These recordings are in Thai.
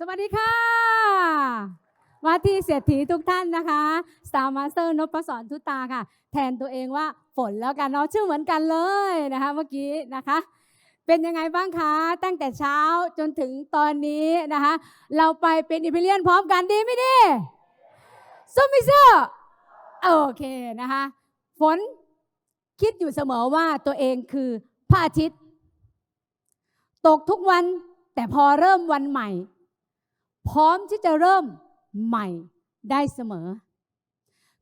สวัสดีค่ะว่าที่เศรษฐีทุกท่านนะคะ Star Master นพศรทุตาค่ะ แทนตัวเองว่าฝนแล้วกันเนาะชื่อเหมือนกันเลยนะคะเมื่อกี้นะคะ เป็นยังไงบ้างคะตั้งแต่เช้าจนถึงตอนนี้นะคะ เราไปเป็นอิมพีเรียนพร้อมกันดีไม่ดีส้มมิเซอร์โอเคนะคะฝนคิดอยู่เสมอว่าตัวเองคือพระอาทิตย์ ตกทุกวันแต่พอเริ่มวันใหม่ พร้อมที่จะเริ่มใหม่ได้เสมอ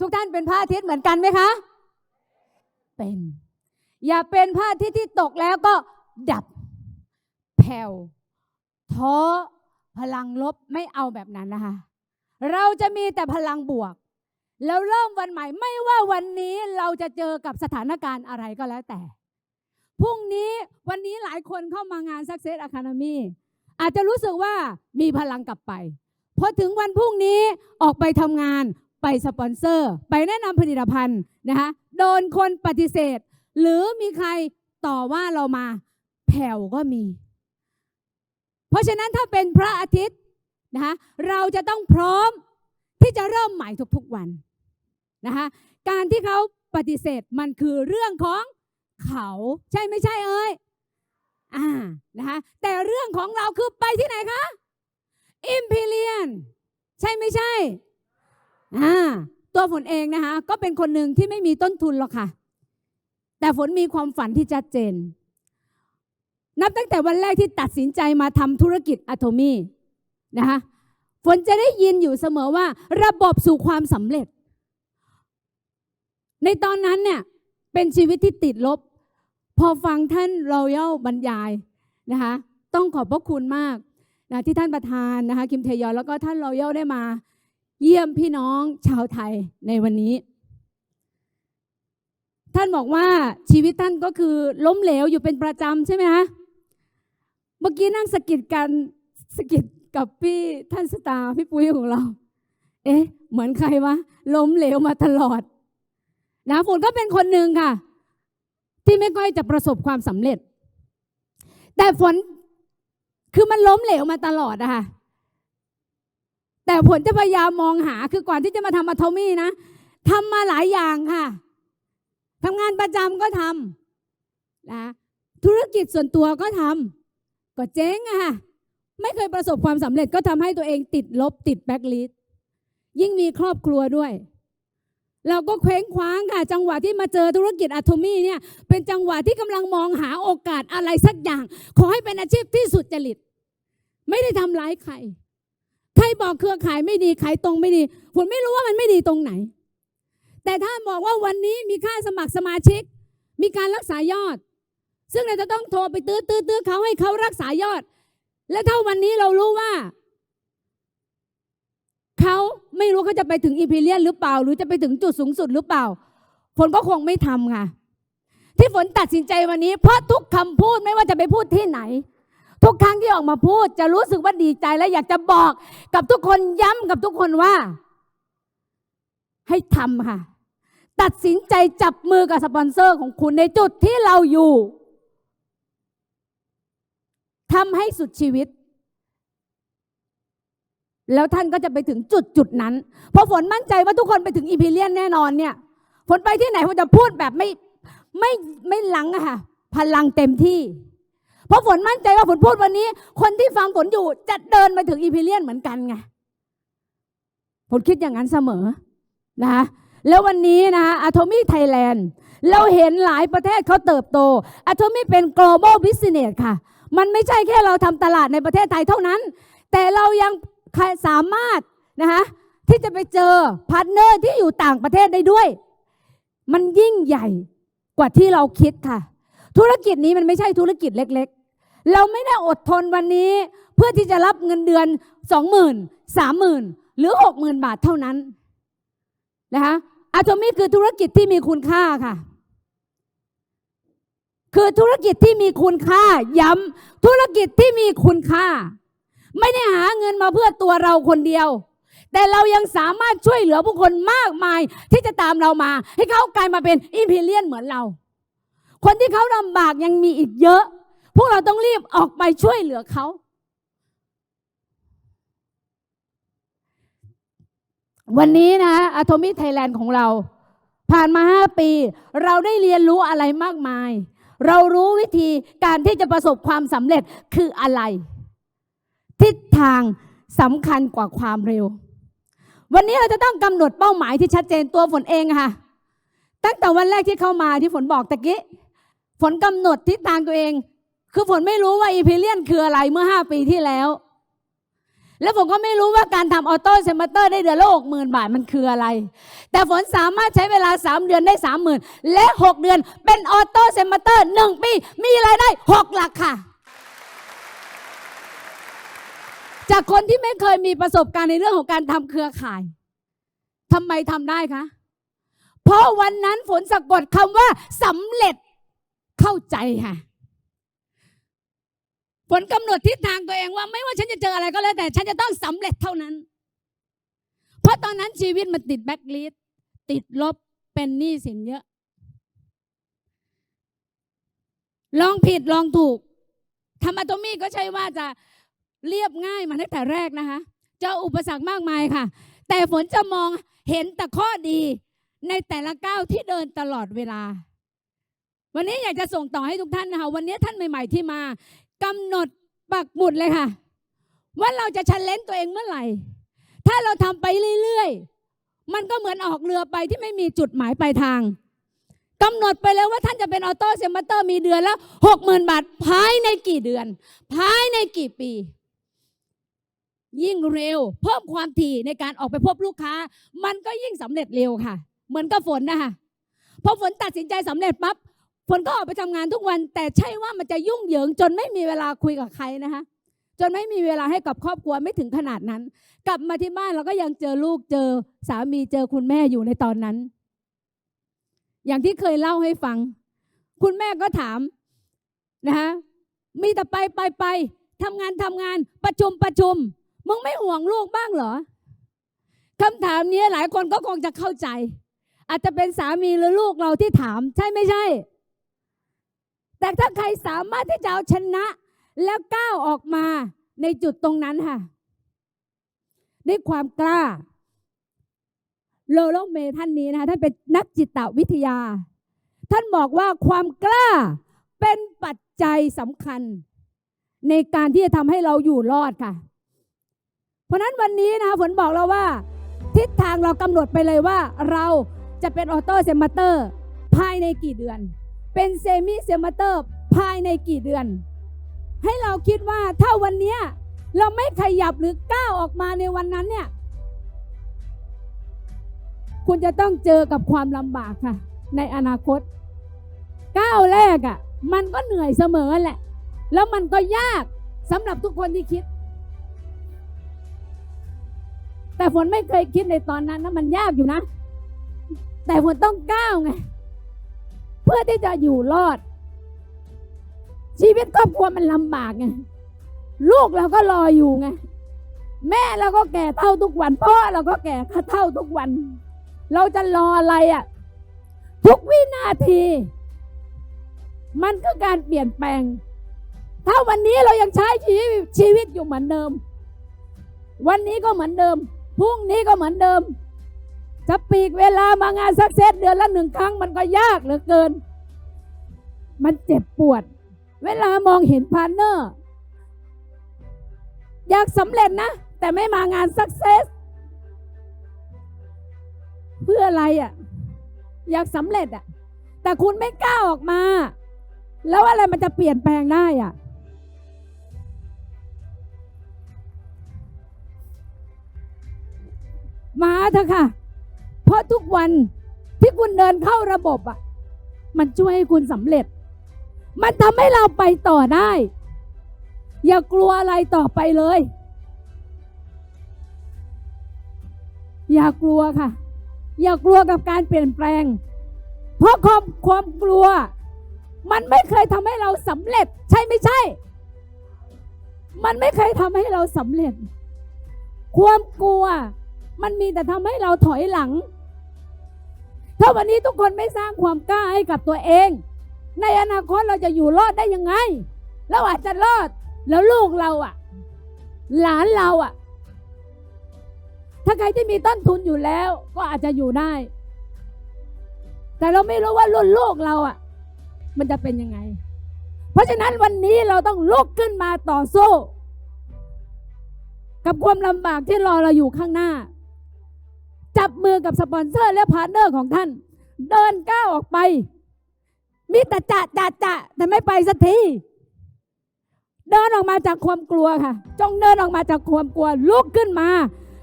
ทุกท่านเป็นพระอาทิตย์เหมือนกันไหมคะ เป็น อย่าเป็นพระอาทิตย์ที่ตกแล้วก็ดับแผ่วท้อพลังลบไม่เอาแบบนั้นนะคะ เราจะมีแต่พลังบวก แล้วเริ่มวันใหม่ ไม่ว่าวันนี้เราจะเจอกับสถานการณ์อะไรก็แล้วแต่พรุ่งนี้วันนี้หลายคนเข้ามางาน Success Academy อาจจะรู้สึกว่ามีพลังกลับไปพอถึงวันพรุ่งนี้ออกไปทำงานไปสปอนเซอร์ ไปแนะนำผลิตภัณฑ์นะคะโดนคนปฏิเสธ หรือมีใครต่อว่าเรามาแผ่วก็มี เพราะฉะนั้นถ้าเป็นพระอาทิตย์นะคะเราจะต้องพร้อมที่จะเริ่มใหม่ทุกๆวันนะคะการที่เขาปฏิเสธมันคือเรื่องของเขาใช่ไม่ใช่เอ่ย อ่านะคะแต่เรื่องของเราคือไปที่ไหนคะอิมพีเรียนใช่ไม่ใช่อ่าตัวฝนเองนะคะก็เป็นคนหนึ่งที่ไม่มีต้นทุนหรอกค่ะ แต่ฝนมีความฝันที่ชัดเจน นับตั้งแต่วันแรกที่ตัดสินใจมาทำธุรกิจอะโทมี่นะคะฝนจะได้ยินอยู่เสมอว่า ระบบสู่ความสำเร็จ ในตอนนั้นเนี่ยเป็นชีวิตที่ติดลบ อฟังท่านรอยัลบรรยายนะคะต้องขอบพระคุณมากนะที่ท่านประธานนะคะคิมเทยอนแล้วก็ท่านรอยัลได้มา เยี่ยมพี่น้องชาวไทยในวันนี้ ท่านบอกว่าชีวิตท่านก็คือล้มเหลวอยู่เป็นประจำใช่ไหมคะเมื่อกี้นั่งสะกิดกันสะกิดกับพี่ท่านสตาพี่ปุ้ยของเรา เอ๊ะ เหมือนใครวะล้มเหลวมาตลอดนะฝนก็เป็นคนหนึ่งค่ะ ที่ไม่ค่อยจะประสบความสำเร็จ แต่ฝนคือมันล้มเหลวมาตลอดอะค่ะแต่ผลจะพยายามมองหาคือก่อนที่จะมาทำอะโทมี่นะทำมาหลายอย่างค่ะทำงานประจำก็ทำนะธุรกิจส่วนตัวก็ทำก็เจ๊งอะค่ะไม่เคยประสบความสำเร็จก็ทำให้ตัวเองติดลบติดแบ็กลิสยิ่งมีครอบครัวด้วย เราก็เคว้งคว้างค่ะจังหวะที่มาเจอธุรกิจอะโทมี่เนี่ยเป็นจังหวะที่กำลังมองหาโอกาสอะไรสักอย่าง ขอให้เป็นอาชีพที่สุดจริต ไม่ได้ทำร้ายใครใครบอกเครือข่ายไม่ดีขายตรงไม่ดีผมไม่รู้ว่ามันไม่ดีตรงไหน แต่ถ้าบอกว่าวันนี้มีค่าสมัครสมาชิก มีการรักษายอด ซึ่งเราจะต้องโทรไปตื้อตื้อตื้อเขาให้เขารักษายอด และถ้าวันนี้เรารู้ว่า เขาไม่รู้เขาจะไปถึงอีพีเลียนหรือเปล่า หรือจะไปถึงจุดสูงสุดหรือเปล่า ฝนก็คงไม่ทำค่ะ ที่ฝนตัดสินใจวันนี้ เพราะทุกคำพูดไม่ว่าจะไปพูดที่ไหน ทุกครั้งที่ออกมาพูด จะรู้สึกว่าดีใจและอยากจะบอกกับทุกคนย้ำกับทุกคนว่า ให้ทำค่ะ ตัดสินใจจับมือกับสปอนเซอร์ของคุณในจุดที่เราอยู่ทำให้สุดชีวิต แล้วท่านก็จะไปถึงจุดจุดนั้น เพราะฝนมั่นใจว่าทุกคนไปถึงอีพีเลียนแน่นอนเนี่ย ฝนไปที่ไหนฝนจะพูดแบบไม่ไม่ไม่หลังอะค่ะ พลังเต็มที่ เพราะฝนมั่นใจว่าฝนพูดวันนี้ คนที่ฟังฝนอยู่จะเดินมาถึงอีพีเลียนเหมือนกันไงฝนคิดอย่างนั้นเสมอนะคะแล้ววันนี้นะคะอะโทมี่ไทยแลนด์เราเห็นหลายประเทศเขาเติบโตอะโทมี่เป็น global business ค่ะ มันไม่ใช่แค่เราทำตลาดในประเทศไทยเท่านั้น แต่เรายัง สามารถนะคะที่จะไปเจอพาร์ทเนอร์ที่อยู่ต่างประเทศได้ด้วย มันยิ่งใหญ่กว่าที่เราคิดค่ะ ธุรกิจนี้มันไม่ใช่ธุรกิจเล็ก ๆ เราไม่ได้อดทนวันนี้ เพื่อที่จะรับเงินเดือนสองหมื่นสามหมื่นหรือหกหมื่นบาทเท่านั้นนะคะอะโทมี่คือธุรกิจที่มีคุณค่าค่ะ คือธุรกิจที่มีคุณค่า ย้ำธุรกิจที่มีคุณค่า ไม่ได้หาเงินมาเพื่อตัวเราคนเดียว แต่เรายังสามารถช่วยเหลือผู้คนมากมายที่จะตามเรามา ให้เขากลายมาเป็นอิมพีเรียนเหมือนเรา คนที่เขาลำบากยังมีอีกเยอะ พวกเราต้องรีบออกไปช่วยเหลือเขาวันนี้นะอะโทมิไทยแลนด์ของเรา ผ่านมา5ปี เราได้เรียนรู้อะไรมากมาย เรารู้วิธีการที่จะประสบความสำเร็จคืออะไร ทางสำคัญกว่าความเร็ว วันนี้เราจะต้องกำหนดเป้าหมายที่ชัดเจนตัวฝนเองค่ะ ตั้งแต่วันแรกที่เข้ามาที่ฝนบอกตะกี้ฝนกำหนดทิศทางตัวเอง คือฝนไม่รู้ว่าอีพิเลียนคืออะไรเมื่อ 5 ปีที่แล้ว แล้วผมก็ไม่รู้ว่าการทำออโต้เซมเตอร์ได้เดือนละหกหมื่นบาทมันคืออะไร แต่ฝนสามารถใช้เวลา 3 เดือนได้สามหมื่นและ 6 เดือนเป็นออโต้เซมเตอร์หนึ่งปี มีรายได้ 6 หลักค่ะ จากคนที่ไม่เคยมีประสบการณ์ในเรื่องของการทำเครือข่าย ทำไมทำได้คะ เพราะวันนั้นฝนสะกดคำว่าสำเร็จเข้าใจค่ะ ฝนกำหนดทิศทางตัวเองว่า ไม่ว่าฉันจะเจออะไรก็แล้วแต่ ฉันจะต้องสำเร็จเท่านั้น เพราะตอนนั้นชีวิตมันติดแบ็กลิสติดลบเป็นหนี้สินเยอะ ลองผิดลองถูกทำอะโตมี่ก็ใช่ว่าจะ เรียบง่ายมาตั้งแต่แรกนะคะเจออุปสรรคมากมายค่ะ แต่ฝนจะมองเห็นแต่ข้อดีในแต่ละก้าวที่เดินตลอดเวลา วันนี้อยากจะส่งต่อให้ทุกท่านนะคะ วันนี้ท่านใหม่ ๆที่มากำหนดปักหมุดเลยค่ะ ว่าเราจะชันเลนตัวเองเมื่อไหร่ ถ้าเราทำไปเรื่อยๆ มันก็เหมือนออกเรือไปที่ไม่มีจุดหมายปลายทางกำหนดไปแล้วว่าท่านจะเป็นออโต้เซมเตอร์มีเดือนละหกหมื่นบาทภายในกี่เดือน ภายในกี่ปี ยิ่งเร็ว เพิ่มความถี่ในการออกไปพบลูกค้า มันก็ยิ่งสำเร็จเร็วค่ะ เหมือนกับฝนนะคะพอฝนตัดสินใจสำเร็จปั๊บฝนก็ออกไปทำงานทุกวัน แต่ใช่ว่ามันจะยุ่งเหยิง จนไม่มีเวลาคุยกับใครนะคะจนไม่มีเวลาให้กับครอบครัวไม่ถึงขนาดนั้น กลับมาที่บ้านเราก็ยังเจอลูกเจอสามีเจอคุณแม่อยู่ในตอนนั้น อย่างที่เคยเล่าให้ฟัง คุณแม่ก็ถามนะคะมีแต่ไปไปไปทำงานทำงานประชุมประชุม มึงไม่ห่วงลูกบ้างเหรอคำถามนี้หลายคนก็คงจะเข้าใจ อาจจะเป็นสามีหรือลูกเราที่ถาม ใช่ไม่ใช่ แต่ถ้าใครสามารถที่จะเอาชนะ แล้วก้าวออกมาในจุดตรงนั้นค่ะด้วยความกล้าโลโลเมท่านนี้นะคะท่านเป็นนักจิตวิทยา ท่านบอกว่าความกล้าเป็นปัจจัยสำคัญ ในการที่จะทำให้เราอยู่รอดค่ะ ราะนั้นวันนี้นะคะฝนบอกเราว่า ทิศทางเรากำหนดไปเลยว่า เราจะเป็นออโต้เซมเตอร์ภายในกี่เดือน เป็นเซมิเซมเตอร์ภายในกี่เดือน ให้เราคิดว่าถ้าวันนี้เราไม่ขยับหรือก้าวออกมาในวันนั้นเนี่ย คุณจะต้องเจอกับความลำบากค่ะ ในอนาคต ก้าวแรกอะ่ะ มันก็เหนื่อยเสมอแหละ แล้วมันก็ยากสำหรับทุกคนที่คิด แต่ฝนไม่เคยคิดในตอนนั้นนะมันยากอยู่นะ แต่ฝนต้องก้าวไง เพื่อที่จะอยู่รอด ชีวิตครอบครัวมันลำบากไงลูกเราก็รออยู่ไง แม่เราก็แก่เท่าทุกวันพ่อเราก็แก่เท่าทุกวัน เราจะรออะไรอะ่ะ ทุกวินาที มันคือการเปลี่ยนแปลง ถ้าวันนี้เรายังใช้ชีวิตชีวิตอยู่เหมือนเดิม วันนี้ก็เหมือนเดิม พรุ่งนี้ก็เหมือนเดิม จะปีกเวลามางานสักเซตเดือนละหนึ่งครั้งมันก็ยากเหลือเกิน มันเจ็บปวด เวลามองเห็นพาร์เนอร์ อยากสำเร็จนะ แต่ไม่มางานสักเซสเพื่ออะไรอะ่ะ อยากสำเร็จอะ่ะ แต่คุณไม่กล้าออกมา แล้วอะไรมันจะเปลี่ยนแปลงได้อะ่ะ มาเถอะค่ะ เพราะทุกวันที่คุณเดินเข้าระบบอะ่ะ มันช่วยให้คุณสำเร็จ มันทำให้เราไปต่อได้ อย่ากลัวอะไรต่อไปเลย อย่ากลัวค่ะ อย่ากลัวกับการเปลี่ยนแปลง เพราะความความกลัว มันไม่เคยทำให้เราสำเร็จ ใช่ไม่ใช่ มันไม่เคยทำให้เราสำเร็จ ความกลัว มันมีแต่ทำให้เราถอยหลัง ถ้าวันนี้ทุกคนไม่สร้างความกล้าให้กับตัวเอง ในอนาคตเราจะอยู่รอดได้ยังไงเราอาจจะรอดแล้วลูกเราอะ่ะ หลานเราอะ่ะ ถ้าใครที่มีต้นทุนอยู่แล้ว ก็อาจจะอยู่ได้ แต่เราไม่รู้ว่ารุ่นลูกเราอะ มันจะเป็นยังไง เพราะฉะนั้นวันนี้เราต้องลุกขึ้นมาต่อสู้ กับความลำบากที่รอเราอยู่ข้างหน้า จับมือกับสปอนเซอร์และพาร์ทเนอร์ของท่าน เดินก้าวออกไป มีแต่จะจะจะแต่ไม่ไปสักทีเดินออกมาจากความกลัวค่ะ จงเดินออกมาจากความกลัวลุกขึ้นมา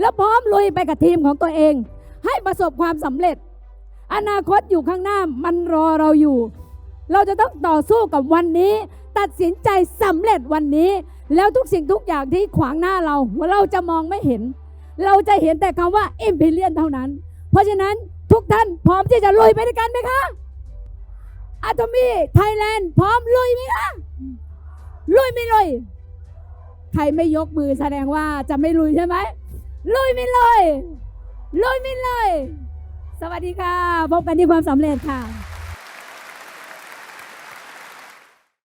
แล้วพร้อมลุยไปกับทีมของตัวเอง ให้ประสบความสำเร็จ อนาคตอยู่ข้างหน้ามันรอเราอยู่ เราจะต้องต่อสู้กับวันนี้ ตัดสินใจสำเร็จวันนี้ แล้วทุกสิ่งทุกอย่างที่ขวางหน้าเราเราจะมองไม่เห็น เราจะเห็นแต่คำว่า i m p e r i a l เท่านั้น เพราะฉะนั้นทุกท่านพร้อมที่จะลุยไปด้วยกันไหมคะอาตมีไทยแลนด์พร้อมลุยไหมคะลุยไม่ลุย ใครไม่ยกมือแสดงว่าจะไม่ลุยใช่ไหมลุยไม่ลุยลุยไม่ลุยสวัสดีค่ะ พบกันที่ความสำเร็จค่ะ